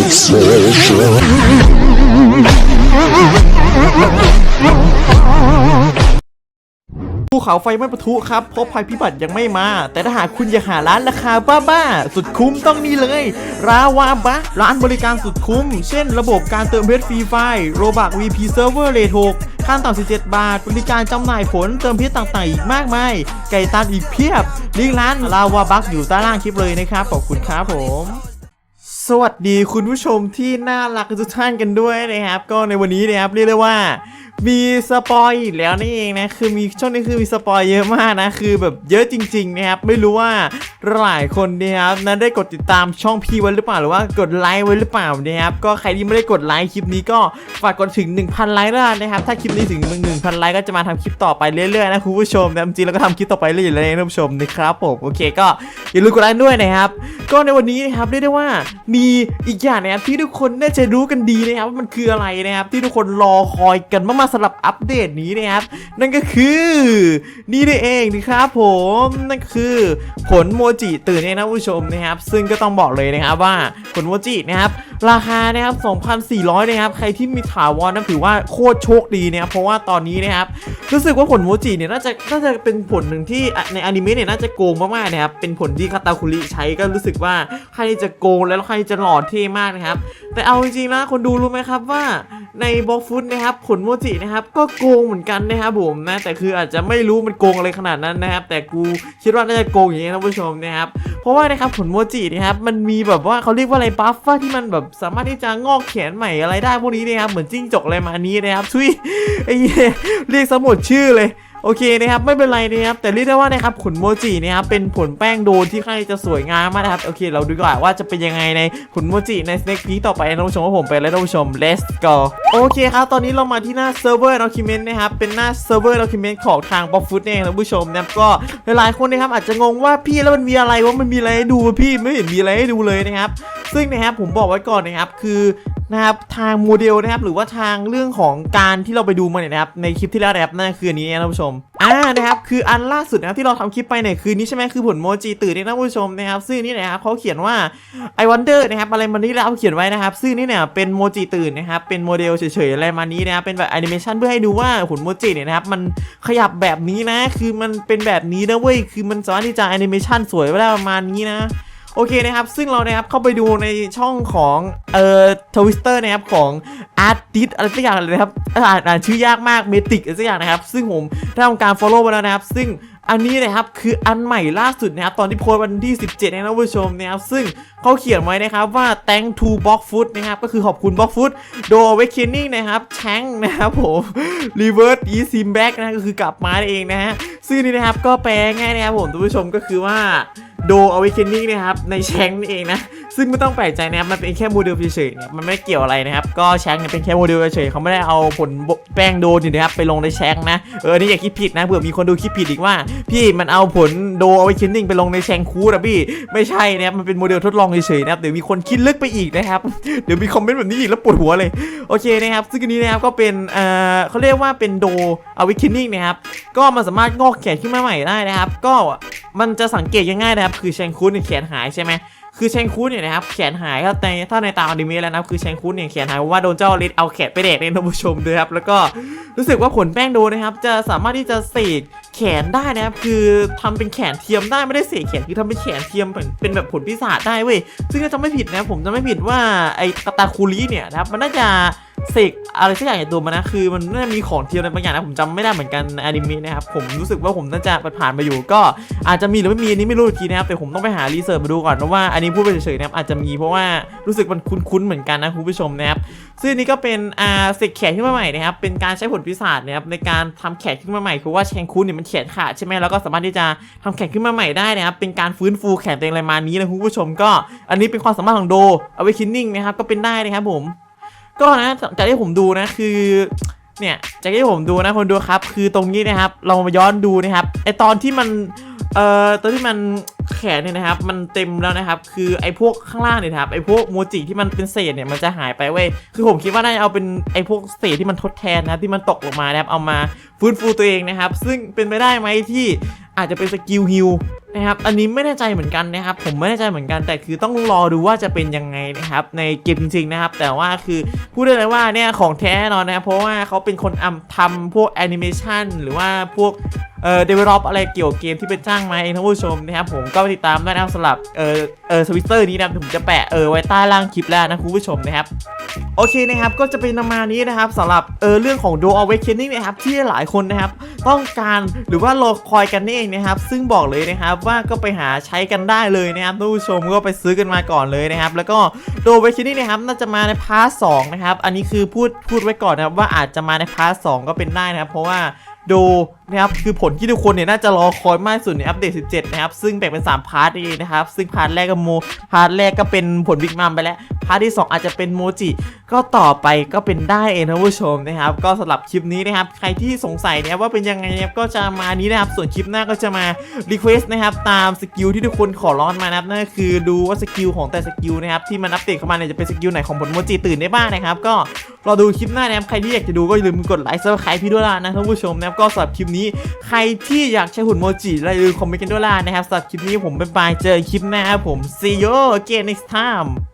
sensation. ภูเขาไฟไม่ปะทุครับเพราะภัยพิบัติยังไม่มา แต่ถ้าหากคุณอยากหาร้านราคาบ้าๆ สุดคุ้มต้องนี่เลย ราวาบะ ร้านบริการสุดคุ้ม เช่นระบบการเติมเพชรฟรีไฟโรบัก VP Server เลท6ขั้นต่ำ17 บาท บริการจำหน่ายผลเติมเพชรต่างๆ อีกมากมาย ไก่ตันอีกเพียบลิงก์ร้านราวาบักอยู่ใต้ล่างคลิปเลยนะครับ ขอบคุณครับผม วัสดีคุณผู้ชมที่น่ารักทุกท่านกันด้วยนะครับ ก็ในวันนี้นะครับเรียกได้ว่า มีสปอยอีกแล้วนี่เองนะคือมีช่วงนี้คือมีสปอยเยอะมากนะคือแบบเยอะจริงๆนะครับไม่รู้ว่าหลายคนนะครับนั้นได้กดติดตามช่องพี่ไว้หรือเปล่าหรือว่ากดไลค์ไว้หรือเปล่านะครับก็ใครที่ไม่ได้กดไลค์คลิปนี้ก็ฝากกดถึง 1,000 ไลค์ด้วนะครับถ้าคลิปนี้ถึง 1,000 ไลค์ก็จะมาทำคลิปต่อไปเรื่อยๆนะคุณผู้ชมแต่จริงๆแล้วก็ทำคลิปต่อไปเรื่อยๆเลยนะท่านผู้ชมนะครับผมโอเคก็อย่าลืมกดไลค์ด้วยนะครับก็ในวันนี้นะครับเรียกได้ว่ามีอีกอย่างนะครับที่ทุกคนน่าจะรู้กันดีนะครับว่ามันคืออะไรนะครับที่ทุกคนรอคอยกันมากๆสำหรับอัปเดตนี้นะครับ นั่นก็คือนี่นี่เองนะครับผมนั่นคือผลโมจิตื่นเองนะผู้ชมนะครับ ซึ่งก็ต้องบอกเลยนะครับว่าผลโมจินะครับราคานะครับ 2,400 นะครับ ใครที่มีถาวรนะถือว่าโคตรโชคดีนะครับ เพราะว่าตอนนี้นะครับ รู้สึกว่าผลโมจิเนี่ยน่าจะน่าจะเป็นผลหนึ่งที่ในอนิเมะเนี่ยน่าจะโกงมากๆนะครับ เป็นผลที่คาตาคุริใช้ก็รู้สึกว่าใครจะโกงแล้วใครจะหล่อเท่มากนะครับ แต่เอาจริงๆนะคนดูรู้ไหมครับว่า ในบล็อกฟุตนะครับผลโมจินะครับก็โกงเหมือนกันนะครับผมนะแต่คืออาจจะไม่รู้มันโกงอะไรขนาดนั้นนะครับแต่กูคิดว่าน่าจะโกงอย่างนี้นะผู้ชมนะครับเพราะว่านะครับผลโมจินะครับมันมีแบบว่าเขาเรียกว่าอะไรบัฟฟ่าที่มันแบบสามารถที่จะงอกแขนใหม่อะไรได้พวกนี้นะครับเหมือนจิ้งจกอะไรมานี้นะครับทุยไอ้เรียกสมุดชื่อเลย โอเคนะครับไม่เป็นไรนะครับแต่เรียกได้ว่านะครับผลโมจินะครับเป็นผลแป้งโดนที่ค่อนข้างจะสวยงามมากนะครับโอเค เราดูก่อนว่าจะเป็นยังไงในผลโมจิในสเน็กพีต่อไปนะท่านผู้ชมว่าผมไปแล้วท่านผู้ชม let's go โอเคครับตอนนี้เรามาที่หน้า server document นนะครับเป็นหน้า server document ของทาง b o f f o o d เองนะท่านผู้ชมนะครับก็หลายๆคนนะครับอาจจะงงว่าพี่แล้วมันมีอะไรว่ามันมีอะไรให้ดูพี่ไม่เห็นมีอะไรให้ดูเลยนะครับ ซึ่งนะครับผมบอกไว้ก่อนนะครับคือนะครับทางโมเดลนะครับหรือว่าทางเรื่องของการที่เราไปดูมาเนี่ยนะครับในคลิปที่แล้วนะครับนั่นคืออันนี้นะท่านผู้ชมอ่านะครับคืออันล่าสุดนะครับที่เราทำคลิปไปเนี่ยคือนี้ใช่ไหมคือผลโมจิตื่นเนี่ยนะท่านผู้ชมนะครับซึ่งนี่นะครับเขาเขียนว่า I wonder นะครับอะไรมานี้แล้วเขาเขียนไว้นะครับซึ่งนี่เนี่ยเป็นโมจิตื่นนะครับเป็นโมเดลเฉยๆอะไรมานี้นะครับเป็นแบบแอนิเมชันเพื่อให้ดูว่าผลโมจิเนี่ยนะครับมันขยับแบบนี้นะคือมันเป็นแบบนี้นะเว้ยคือมันสามารถที่จะแอนิเมชันสวยไว้ได้ประมาณนี้นะ โอเคนะครับ ซึ่งเรานะครับเข้าไปดูในช่องของเอ่อทวิสเตอร์นะครับของ Artist อะไรสักอย่างเลยนะครับอ่านอ่านชื่อยากมากเมติกอะไรสักอย่างนะครับ ซึ่งผมได้ทำการ follow ไปแล้วนะครับ ซึ่งอันนี้นะครับคืออันใหม่ล่าสุดนะครับตอนที่โพสต์วันที่ 17นะท่านผู้ชมนะครับซึ่งเขาเขียนไว้นะครับว่า thank to box food นะครับก็คือขอบคุณ box food do awakening นะครับแชงนะครับผม reverse e sim back นะก็คือกลับมาเองนะฮะซึ่งนี่นะครับก็แปลง่ายนะครับผมท่านผู้ชมก็คือว่า ดเอาไว้เคนนิ่งนะครับในแชงนี่เองนะซึ่งไม่ต้องแปลกใจนะครับมันเป็นแค่โมเดลเฉยๆเนี่ยมันไม่เกี่ยวอะไรนะครับก็แชงเนี่ยเป็นแค่โมเดลเฉยๆเขาไม่ได้เอาผลแป้งโดนี่นะครับไปลงในแชงนะเออนี่อย่าคิดผิดนะเผื่อมีคนดูคิดผิดอีกว่า พี่มันเอาผลโดเอาไว้เคนนิ่งไปลงในแชงคูนะพี่ไม่ใช่นะครับมันเป็นโมเดลทดลองเฉยๆนะครับเดี๋ยวมีคนคิดลึกไปอีกนะครับเดี๋ยวมีคอมเมนต์แบบนี้อีกแล้วปวดหัวเลยโอเคนะครับซึ่งอันนี้นะครับก็เป็นเอ่อเขาเรียกว่าเป็นโดเอาไว้เคนนิ่งนะครับก็มันสามารถงอกแขนขึ้นมาใหม่ได้นะครับก็ มันจะสังเกตง่ายๆนะครับคือแชงคูเนี่ยแขนหายใช่ไหมคือแชงคูนเนี่ยนะครับแขนหายครับในถ้าในตามอนิเมะแล้วนะครับคือแชงคูนเนี่ยแขนหายเพราะว่าโดนเจ้าลิดเอาแขนไปแดกในท่านผู้ชมด้วยครับแล้วก็รู้สึกว่าผลแป้งโดนะครับจะสามารถที่จะเสกแขนได้นะครับคือทำเป็นแขนเทียมได้ไม่ได้เสกแขนคือทำเป็นแขนเทียมเป็นแบบผลพิศาจได้เว้ยซึ่งถ้าจำไม่ผิดนะผมจะไม่ผิดว่าไอ้กาตาคูริเนี่ยนะครับมันน่าจะเสกอะไรสักอย่างในตัวมันนะคือมันน่าจะมีของเทียมอะไรบางอย่างนะผมจำไม่ได้เหมือนกันอนิเมะนะครับผมรู้สึกว่าผมน่าจะผ่านมาอยู่ ก็อาจจะมีหรือไม่มีอันนี้ไม่รู้อีกทีนะครับแต่ผมต้องไปหารีเสิร์ชมาดูก่อนนะว่าอันนี้พูดไปเฉยๆนะครับอาจจะมีเพราะว่ารู้สึกมันคุ้นๆเหมือนกันนะคุณผู้ชมนะครับซึ่งอันนี้ก็เป็นอ่าเสกแขนขึ้นมาใหม่นะครับเป็นการใช้ผลพิศาจนะครับในการทำแขนขึ้นมาใหม่คือว่าแชงคุนเนี่ยมันแขนขาดใช่ไหมแล้วก็สามารถที่จะทำแขนขึ้นมาใหม่ได้นะครับเป็นการฟื้นฟูแขนตัวเองอะไรมานี้นะคุณผู้ชมก็ อันนี้เป็นความสามารถของโดเอาไว้คินนิ่งนะครับก็เป็นได้นะครับผม ก็นะจากที่ผมดูนะคือเนี่ยจากที่ผมดูนะคนดูครับ คือตรงนี้นะครับ เรามาย้อนดูนะครับไอตอนที่มันเอ่อตอนที่มันแขนเนี่ยนะครับ มันเต็มแล้วนะครับ คือไอพวกข้างล่างเนี่ยครับไอพวกโมจิที่มันเป็นเศษเนี่ยมันจะหายไปเว้ยคือผมคิดว่าน่าจะเอาเป็นไอพวกเศษที่มันทดแทนนะที่มันตกลงมานะครับเอามาฟื้นฟูตัวเองนะครับ ซึ่งเป็นไปได้ไหมที่อาจจะเป็นสกิลฮิล นะครับ อันนี้ไม่แน่ใจเหมือนกันนะครับ ผมไม่แน่ใจเหมือนกัน แต่คือต้องรอดูว่าจะเป็นยังไงนะครับ ในเกมจริงๆนะครับ แต่ว่าคือพูดได้เลยว่าเนี่ยของแท้แน่นอนนะครับเพราะว่าเขาเป็นคนทำพวกแอนิเมชันหรือว่าพวกเอ่อ develop อะไรเกี่ยวกับเกมที่เป็นจ้างมาเองท่านผู้ชมนะครับผมก็ไปติดตามได้นะครับสำหรับเอ่อเอ่อสวิตเตอร์นี้นะครับผมจะแปะเออไว้ใต้ล่างคลิปแล้วนะคุณผู้ชมนะครับโอเคนะครับก็จะเป็นประมาณนี้นะครับสำหรับเออเรื่องของ Dual Awakening นะครับที่หลายคนนะครับ ต้องการหรือว่ารอคอยกันนี่เองนะครับ ซึ่งบอกเลยนะครับว่าก็ไปหาใช้กันได้เลยนะครับท่านผู้ชมก็ไปซื้อกันมาก่อนเลยนะครับ แล้วก็โดเวชินี่นะครับน่าจะมาในพาร์ทสองนะครับ อันนี้คือพูดพูดไว้ก่อนนะครับว่าอาจจะมาในพาร์ทสองก็เป็นได้นะครับ เพราะว่าโดนะครับคือผลที่ทุกคนเนี่ยน่าจะรอคอยมากสุดในอัปเดต 17 นะครับ ซึ่งแบ่งเป็น 3 พาร์ทเองนะครับ ซึ่งพาร์ทแรกก็โมพาร์ทแรกก็เป็นผลบิ๊กมัมไปแล้วพาร์ทที่ 2 อาจจะเป็นโมจิก็ต่อไปก็เป็นได้เองท่านผู้ชมนะครับ ก็สำหรับคลิปนี้นะครับ ใครที่สงสัยเนี่ยว่าเป็นยังไงนะครับก็จะมานี้นะครับ ส่วนคลิปหน้าก็จะมารีเควสต์นะครับตามสกิลที่ทุกคนขอร้อนมานะครับนั่นก็คือดูว่าสกิลของแต่สกิลนะครับที่มันอัปเดตเข้ามาเนี่ยจะเป็นสกิลไหนของผลโมจิตื่นได้บ้างนะครับ ก็รอดูคลิปหน้านะครับใครที่อยากจะดูก็อย่าลืมกดไลค์ซับสไครต์พี่ด้วยล่ะนะท่านผู้ชมนะครับก็สำหรับคลิปนี้ ใครที่อยากใช้หุ่นโมจิอย่าลืมคอมเมนต์กันด้วยล่ะนะครับสำหรับคลิปนี้ผมบ๊ายบายเจอคลิปหน้าครับผม see you again next time